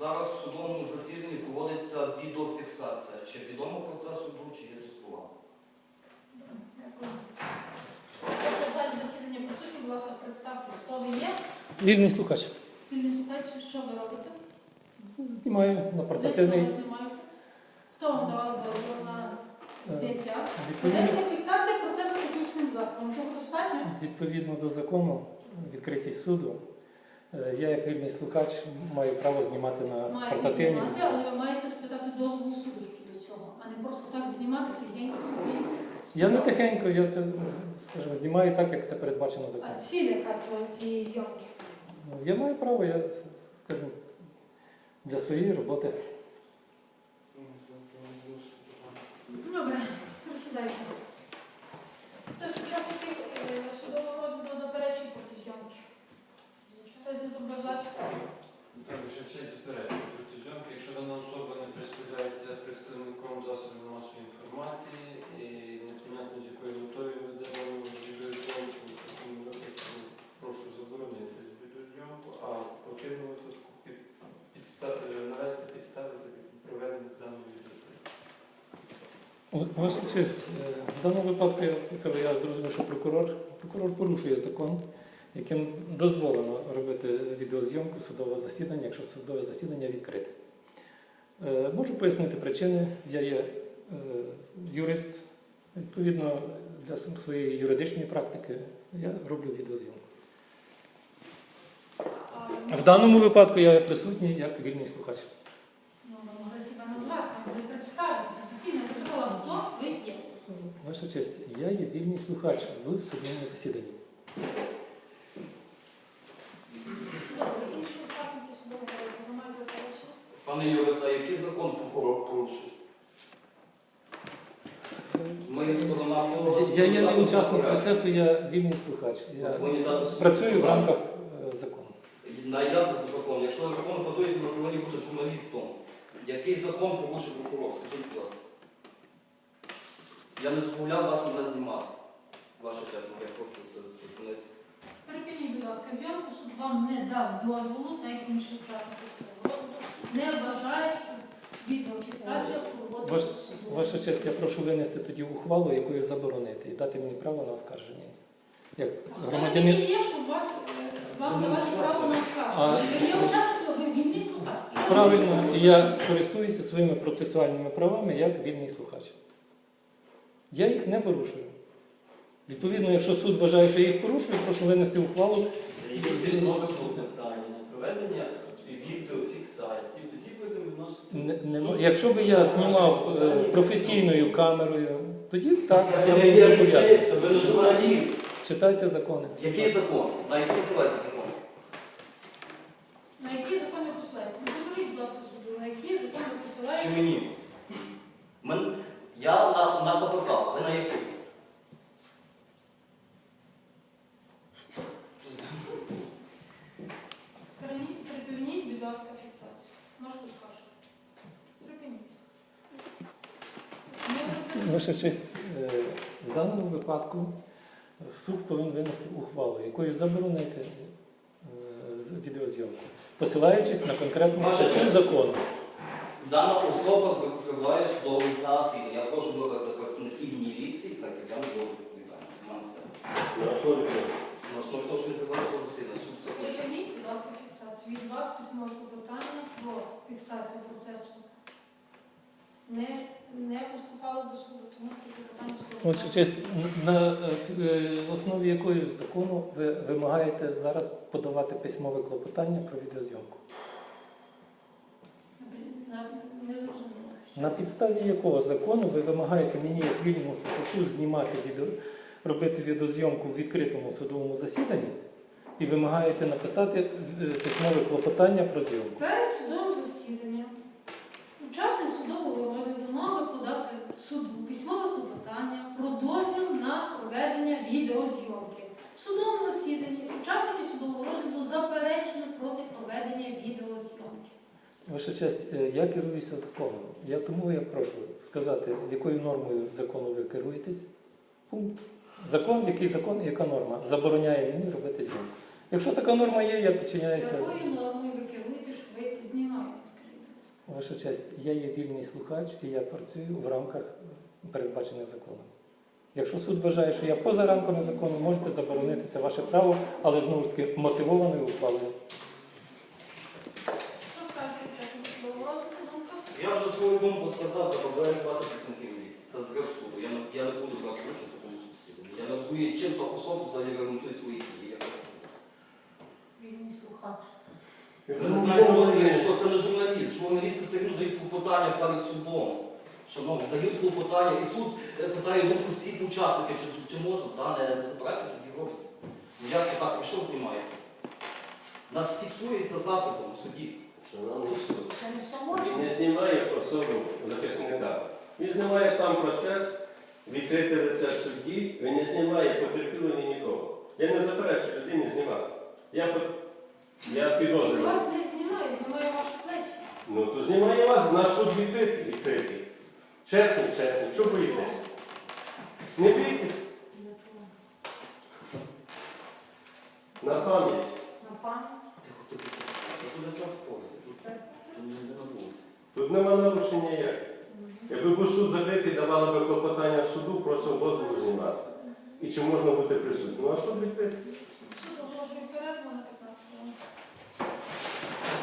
зараз в судовому засіданні проводиться відеофіксація. Чи відомо про це суду, чи є. Тобто в залі засідання присутні, будь ласка, представте, хто ви є. Вільний слухач. Вільні слухачі, що ви робите? Знімаю на чого портативний. знімаєте? Хто вам давав дозвіл на? Відповідно, Ведеться фіксація процесу технічним засобом. Цього достатньо? відповідно до закону, відкритість суду, я як вільний слухач маю право знімати на Маєте портативній. знімати, але ви маєте спитати дозволу суду щодо цього, а не просто так знімати тихенько собі. Я не тихенько, я це скажімо, знімаю так, як це передбачено А законом. ціль яка цього цієї зйомки? Ну, Я маю право, я скажімо, для своєї роботи. Добре, присідайте. Хтось з учасників е, судового розгляду заперечує проти зйомки? Хтось не зобов'язався? Так, ще честь заперечує проти зйомки, якщо дана особа не представляється представником засобів масової інформації і непонятно з якою метою веде дану відеозйомку, в такому випадку прошу заборонити відеозйомку, а в противному випадку під- підста- е, навести підстави для проведення даної відеозйомки. О- Ваша честь, е, в даному випадку я, зрозумів, що прокурор, прокурор порушує закон, яким дозволено робити відеозйомку судового засідання, якщо судове засідання відкрите. Е, Можу пояснити причини. Я є е, юрист. Відповідно, для своєї юридичної практики я роблю відеозйомку. В даному випадку я присутній як вільний слухач. Ну, ви могли себе назвати, ви представитися. Офіційно сказала, хто ви є. Ваша честь, я є вільний слухач в судовому засіданні. Пане юрист, а який закон прокурор порушив? Ми сторона Я є не учасник процесу, я вільний слухач. Я повинні дати суду працюю в рамках е, закону. На як закон? Якщо ви закон подуєте, ви повинні бути журналістом. Який закон порушив прокурор? Скажіть, будь ласка. Я не дозволяв вас мене знімати. Ваша чесно, я хочу це зупинити. Перепиніть, будь ласка, зйомку суд вам не дав дозволу, інші учасники судового розгляду. Не вважає, що відеофіксація проводиться Ваш, ваша честь, я прошу винести тоді ухвалу, якою заборонити, і дати мені право на оскарження. Як громадянин. такі є, щоб вас, вам Ну, давати право на А- оскарження? Ви є учасником, ви вільний слухач. Правильно, і я користуюся своїми процесуальними правами як вільний слухач. Я їх не порушую. Відповідно, якщо суд вважає, що я їх порушую, прошу винести ухвалу. Заявіть знову клопотання на проведення відеофіксації, тоді будемо відносити. Не- не- якщо би я знімав е, професійною камерою, тоді так, я не зобов'язаний. ви не журналіст. Читайте закони. Який закон? На який посилається закон? На які закони посилається? Ну, скажіть, будь ласка, суду, на які закони Чи мені? Мен... Я на, на КПК, на який? Припиніть, будь ласка, фіксацію. Можете скажете. Припиніть. Ваша честь, е, в даному випадку е, суд повинен винести ухвалу, якою заборонити е, відеозйомку, посилаючись на конкретну статтю закону. Дана особа зриває судовий засідання. Я прошу викликати працівників міліції, так як я не буду відповідальність. Мам все. На основі того, що засідання, суд. Припиніть, будь ласка, фіксацію. Від вас письмове клопотання про фіксацію процесу не, не поступало до суду, тому таке питання Ваша честь, на е, основі якої закону ви вимагаєте зараз подавати письмове клопотання про відеозйомку? Не зрозуміло. На підставі якого закону ви вимагаєте мені, як вільному слухачу, знімати відео, робити відеозйомку в відкритому судовому засіданні і вимагаєте написати е, письмове клопотання про зйомку? Перед судовим засіданням учасник судового розгляду мав би подати суду письмове клопотання про дозвіл на проведення відеозйомки. В судовому засіданні учасники судового розгляду заперечили проти проведення відеозйомки. Ваша честь, е, я керуюся законом. Я тому я прошу сказати, якою нормою закону ви керуєтесь. Пункт. Закон, який закон і яка норма забороняє мені робити зйомку. Якщо така норма є, я підчиняюся. Якою нормою ви керуєте, що ви знімаєте? Ваша честь, я є вільний слухач і я працюю в рамках передбачених законом. Якщо суд вважає, що я поза рамками закону, можете заборонити це ваше право, але знову ж таки мотивованою ухвалою. Що думка? Я вже свою думку сказав, треба обов'язувати підсумки міліції. Це згар суду. Я не, я не буду брати участь в такому засіданні. Я не розумію, чим та особа взагалі гарантує свої дії. Я кажу. Вільний слухач. Я не знаю, хто це, що це не журналіст. Журналісти все одно дають клопотання перед судом. Шановні, дають клопотання, і суд е, питає думку всіх учасників, чи, чи можна, да, не, не заперечують, тоді робиться. Ну як це так? І що знімає? Нас фіксується засобом в суді. Шановний суд, Це не все він не знімає особу захисника. Він знімає сам процес, відкрите судді, він не знімає потерпілого ні нікого. Я не заперечую людині знімати. Я, я підозрюю. Вас не знімає, знімає ваші плечі. Ну то знімає вас, наш суд відкритий, відкритий. Чесний, чесний. Чого боїтесь? Не бійтесь на пам'ять. На пам'ять. Тут, нема нарушення ніяких. Якби був суд закритий, давали би клопотання суду, просив дозволу знімати. І чи можна бути присутнім. Ну а що.